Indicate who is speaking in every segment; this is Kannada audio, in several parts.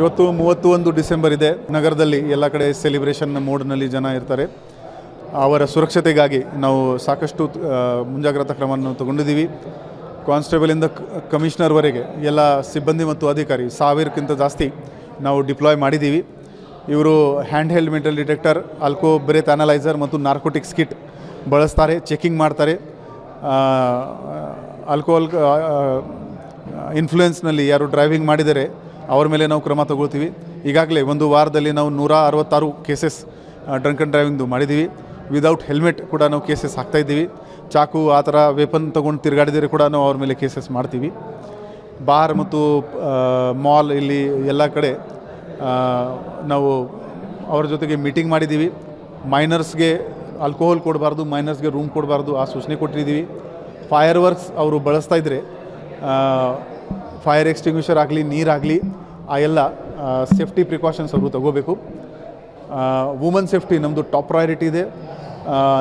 Speaker 1: ಇವತ್ತು ಮೂವತ್ತು ಒಂದು ಡಿಸೆಂಬರ್ ಇದೆ. ನಗರದಲ್ಲಿ ಎಲ್ಲ ಕಡೆ ಸೆಲೆಬ್ರೇಷನ್ ಮೋಡ್ನಲ್ಲಿ ಜನ ಇರ್ತಾರೆ. ಅವರ ಸುರಕ್ಷತೆಗಾಗಿ ನಾವು ಸಾಕಷ್ಟು ಮುಂಜಾಗ್ರತಾ ಕ್ರಮವನ್ನು ತಗೊಂಡಿದ್ದೀವಿ. ಕಾನ್ಸ್ಟೇಬಲಿಂದ ಕಮಿಷನರ್ವರೆಗೆ ಎಲ್ಲ ಸಿಬ್ಬಂದಿ ಮತ್ತು ಅಧಿಕಾರಿ ಸಾವಿರಕ್ಕಿಂತ ಜಾಸ್ತಿ ನಾವು ಡಿಪ್ಲಾಯ್ ಮಾಡಿದ್ದೀವಿ. ಇವರು hand held metal detector alco breath analyser ಮತ್ತು ನಾರ್ಕೋಟಿಕ್ಸ್ ಕಿಟ್ ಬಳಸ್ತಾರೆ ಚೆಕಿಂಗ್ ಮಾಡ್ತಾರೆ. ಆಲ್ಕೋಹಾಲ್ ಇನ್ಫ್ಲೂಯೆನ್ಸ್ನಲ್ಲಿ ಯಾರು ಡ್ರೈವಿಂಗ್ ಮಾಡಿದರೆ ಅವ್ರ ಮೇಲೆ ನಾವು ಕ್ರಮ ತಗೊಳ್ತೀವಿ. ಈಗಾಗಲೇ ಒಂದು ವಾರದಲ್ಲಿ ನಾವು ನೂರ ಅರವತ್ತಾರು ಕೇಸಸ್ ಡ್ರಂಕ್ ಆ್ಯಂಡ್ ಡ್ರೈವಿಂಗ್ದು ಮಾಡಿದ್ದೀವಿ. ವಿದೌಟ್ ಹೆಲ್ಮೆಟ್ ಕೂಡ ನಾವು ಕೇಸಸ್ ಹಾಕ್ತಾಯಿದ್ದೀವಿ ಚಾಕು ಆ ಥರ ವೆಪನ್ ತೊಗೊಂಡು ತಿರುಗಾಡಿದರೆ ಕೂಡ ನಾವು ಅವ್ರ ಮೇಲೆ ಕೇಸಸ್ ಮಾಡ್ತೀವಿ. ಬಾರ್ ಮತ್ತು ಮಾಲ್ ಇಲ್ಲಿ ಎಲ್ಲ ಕಡೆ ನಾವು ಅವ್ರ ಜೊತೆಗೆ ಮೀಟಿಂಗ್ ಮಾಡಿದ್ದೀವಿ. ಮೈನರ್ಸ್ಗೆ ಆಲ್ಕೋಹಾಲ್ ಕೊಡಬಾರ್ದು ಮೈನರ್ಸ್ಗೆ ರೂಮ್ ಕೊಡಬಾರ್ದು ಆ ಸೂಚನೆ ಕೊಟ್ಟಿದ್ದೀವಿ. ಫೈರ್ ವರ್ಕ್ಸ್ ಅವರು ಬಳಸ್ತಾ ಇದ್ದರೆ ಫೈರ್ ಎಕ್ಸ್ಟಿಂಗ್ವಿಷರ್ ಆಗಲಿ ನೀರಾಗಲಿ ಆ ಎಲ್ಲ ಸೇಫ್ಟಿ ಪ್ರಿಕಾಷನ್ಸ್ ಅವರು ತಗೋಬೇಕು. ವುಮನ್ ಸೇಫ್ಟಿ ನಮ್ಮದು ಟಾಪ್ ಪ್ರಯಾರಿಟಿ ಇದೆ.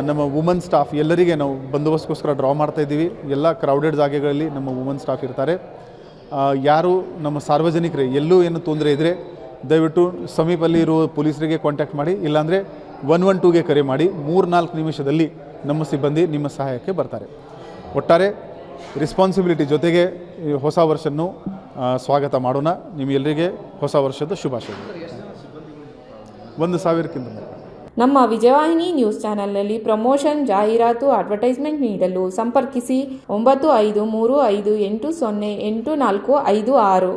Speaker 1: ನಮ್ಮ ವುಮನ್ ಸ್ಟಾಫ್ ಎಲ್ಲರಿಗೆ ನಾವು ಬಂದೋಬಸ್ತ್ಗೋಸ್ಕರ ಡ್ರಾ ಮಾಡ್ತಾ ಇದ್ದೀವಿ. ಎಲ್ಲ ಕ್ರೌಡೆಡ್ ಜಾಗೆಗಳಲ್ಲಿ ನಮ್ಮ ವುಮನ್ ಸ್ಟಾಫ್ ಇರ್ತಾರೆ. ಯಾರು ನಮ್ಮ ಸಾರ್ವಜನಿಕರೇ, ಎಲ್ಲೂ ಏನು ತೊಂದರೆ ಇದ್ದರೆ ದಯವಿಟ್ಟು ಸಮೀಪಲ್ಲಿ ಇರುವ ಪೊಲೀಸರಿಗೆ ಕಾಂಟ್ಯಾಕ್ಟ್ ಮಾಡಿ, ಇಲ್ಲಾಂದರೆ ಒನ್ ಒನ್ ಟೂಗೆ ಕರೆ ಮಾಡಿ ಮೂರು ನಾಲ್ಕು ನಿಮಿಷದಲ್ಲಿ ನಮ್ಮ ಸಿಬ್ಬಂದಿ ನಿಮ್ಮ ಸಹಾಯಕ್ಕೆ ಬರ್ತಾರೆ. ಒಟ್ಟಾರೆ ರೆಸ್ಪಾನ್ಸಿಬಿಲಿಟಿ ಜೊತೆಗೆ ಹೊಸ ವರ್ಷನ್ನು ಸ್ವಾಗತ ಮಾಡೋಣ. ನಿಮ್ಮೆಲ್ಲರಿಗೆ ಹೊಸ ವರ್ಷದ ಶುಭಾಶಯಗಳು ಒಂದು ಸಾವಿರಕ್ಕಿಂತ
Speaker 2: ನಮ್ಮ ವಿಜಯವಾಹಿನಿ ನ್ಯೂಸ್ ಚಾನೆಲ್ನಲ್ಲಿ ಪ್ರಮೋಷನ್, ಜಾಹೀರಾತು, ಅಡ್ವರ್ಟೈಸ್ಮೆಂಟ್ ನೀಡಲು ಸಂಪರ್ಕಿಸಿ ಒಂಬತ್ತು ಐದು ಮೂರು ಐದು ಎಂಟು ಸೊನ್ನೆ ಎಂಟು ನಾಲ್ಕು ಐದು ಆರು.